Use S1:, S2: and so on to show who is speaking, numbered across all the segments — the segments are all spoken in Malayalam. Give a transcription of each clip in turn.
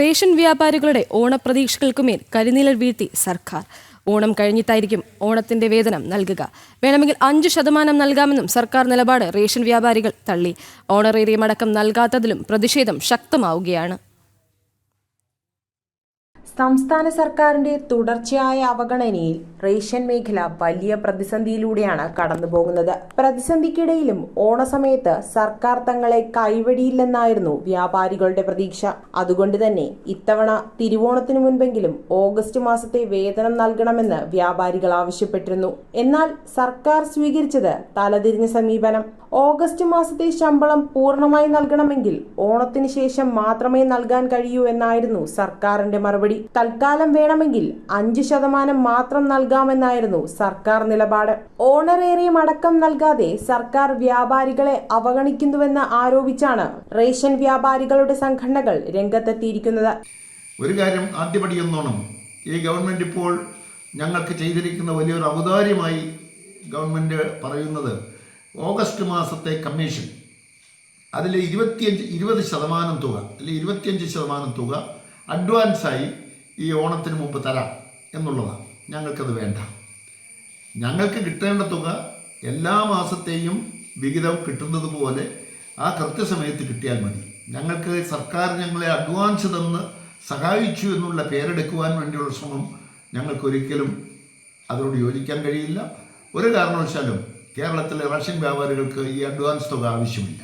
S1: റേഷൻ വ്യാപാരികളുടെ ഓണപ്രതീക്ഷകൾക്കുമേൽ കരിനിലൽ വീഴ്ത്തി സർക്കാർ. ഓണം കഴിഞ്ഞിട്ടായിരിക്കും ഓണത്തിന്റെ വേതനം നൽകുക. വേണമെങ്കിൽ അഞ്ച് ശതമാനം നൽകാമെന്നും സർക്കാർ നിലപാട് റേഷൻ വ്യാപാരികൾ തള്ളി. ഓണറേറിയം അടക്കം നൽകാത്തതിലും പ്രതിഷേധം ശക്തമാവുകയാണ്.
S2: സംസ്ഥാന സർക്കാരിന്റെ തുടർച്ചയായ അവഗണനയിൽ റേഷൻ മേഖല വലിയ പ്രതിസന്ധിയിലൂടെയാണ് കടന്നുപോകുന്നത്. പ്രതിസന്ധിക്കിടയിലും ഓണസമയത്ത് സർക്കാർ തങ്ങളെ കൈവടിയില്ലെന്നായിരുന്നു വ്യാപാരികളുടെ പ്രതീക്ഷ. അതുകൊണ്ട് തന്നെ ഇത്തവണ തിരുവോണത്തിന് മുൻപെങ്കിലും ഓഗസ്റ്റ് മാസത്തെ വേതനം നൽകണമെന്ന് വ്യാപാരികൾ ആവശ്യപ്പെട്ടിരുന്നു. എന്നാൽ സർക്കാർ സ്വീകരിച്ചത് തലതിരിഞ്ഞ സമീപനം. ഓഗസ്റ്റ് മാസത്തെ ശമ്പളം പൂർണമായി നൽകണമെങ്കിൽ ഓണത്തിന് ശേഷം മാത്രമേ നൽകാൻ കഴിയൂ എന്നായിരുന്നു സർക്കാരിന്റെ മറുപടി. തൽക്കാലം വേണമെങ്കിൽ അഞ്ച് ശതമാനം മാത്രം നൽകാമെന്നായിരുന്നു സർക്കാർ നിലപാട്. ഓണറേറിയം അടക്കം നൽകാതെ സർക്കാർ വ്യാപാരികളെ അവഗണിക്കുന്നുവെന്ന് ആരോപിച്ചാണ് റേഷൻ വ്യാപാരികളുടെ സംഘടനകൾ രംഗത്തെത്തിയിരിക്കുന്നത്.
S3: ഒരു കാര്യം ആദ്യപടി എന്നോണം. ഈ ഗവൺമെന്റ് ഇപ്പോൾ ഞങ്ങൾക്ക് ചെയ്തിരിക്കുന്ന വലിയൊരു ഔദാര്യമായി ഗവൺമെന്റ് പറയുന്നത് ഓഗസ്റ്റ് മാസത്തെ കമ്മീഷൻ. അതിൽ ഇരുപത്തിയഞ്ച് ഇരുപത് ശതമാനം തുക അല്ലെങ്കിൽ ഇരുപത്തിയഞ്ച് ശതമാനം തുക അഡ്വാൻസായി ഈ ഓണത്തിന് മുമ്പ് തരാം എന്നുള്ളതാണ്. ഞങ്ങൾക്കത് വേണ്ട. ഞങ്ങൾക്ക് കിട്ടേണ്ട തുക എല്ലാ മാസത്തെയും വിഹിതം കിട്ടുന്നത് പോലെ ആ കൃത്യസമയത്ത് കിട്ടിയാൽ മതി. ഞങ്ങൾക്ക് സർക്കാർ ഞങ്ങളെ അഡ്വാൻസ് തന്ന് സഹായിച്ചു എന്നുള്ള പേരെടുക്കുവാൻ വേണ്ടിയുള്ള ശ്രമം ഞങ്ങൾക്കൊരിക്കലും അതിനോട് യോജിക്കാൻ കഴിയില്ല. ഒരു കാരണവശാലും കേരളത്തിലെ റഷ്യൻ വ്യാപാരികൾക്ക് ഈ അഡ്വാൻസ് തുക ആവശ്യമില്ല.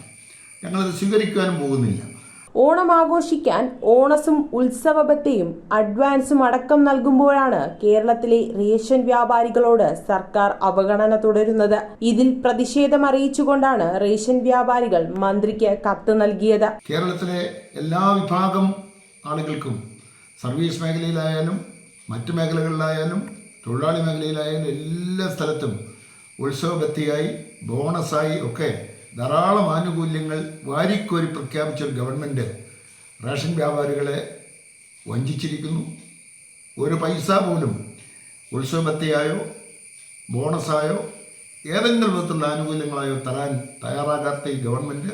S3: ഞങ്ങളത് സ്വീകരിക്കുവാനും പോകുന്നില്ല.
S2: ഓണം ആഘോഷിക്കാൻ ഓണസും ഉത്സവബത്തയും അഡ്വാൻസും അടക്കം നൽകുമ്പോഴാണ് കേരളത്തിലെ റേഷൻ വ്യാപാരികളോട് സർക്കാർ അവഗണന തുടരുന്നത്. ഇതിൽ പ്രതിഷേധം അറിയിച്ചുകൊണ്ടാണ് റേഷൻ വ്യാപാരികൾ മന്ത്രിക്ക് കത്ത് നൽകിയത്.
S3: കേരളത്തിലെ എല്ലാ വിഭാഗം ആളുകൾക്കും സർവീസ് മേഖലയിലായാലും മറ്റു മേഖലകളിലായാലും തൊഴിലാളി മേഖലയിലായാലും എല്ലാ സ്ഥലത്തും ഉത്സവബത്തിയായി ബോണസായി ഒക്കെ ധാരാളം ആനുകൂല്യങ്ങൾ വാരിക്കോരി പ്രഖ്യാപിച്ച ഒരു ഗവൺമെന്റ് റേഷൻ വ്യാപാരികളെ വഞ്ചിച്ചിരിക്കുന്നു. ഒരു പൈസ പോലും ഉത്സവത്തെയായോ ബോണസായോ ഏതെങ്കിലും വിധത്തിലുള്ള ആനുകൂല്യങ്ങളായോ തരാൻ തയ്യാറാകാത്ത ഈ ഗവൺമെന്റ്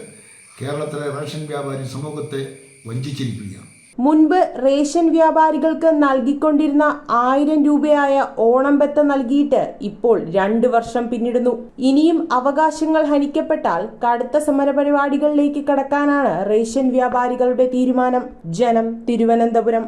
S3: കേരളത്തിലെ റേഷൻ വ്യാപാരി സമൂഹത്തെ വഞ്ചിച്ചിരിക്കുകയാണ്.
S2: മുൻപ് റേഷൻ വ്യാപാരികൾക്ക് നൽകിക്കൊണ്ടിരുന്ന ആയിരം രൂപയായ ഓണം ബത്ത നൽകിയിട്ട് ഇപ്പോൾ രണ്ടു വർഷം പിന്നിടുന്നു. ഇനിയും അവകാശങ്ങൾ ഹനിക്കപ്പെട്ടാൽ കടുത്ത സമരപരിപാടികളിലേക്ക് കടക്കാനാണ് റേഷൻ വ്യാപാരികളുടെ തീരുമാനം. ജനം തിരുവനന്തപുരം.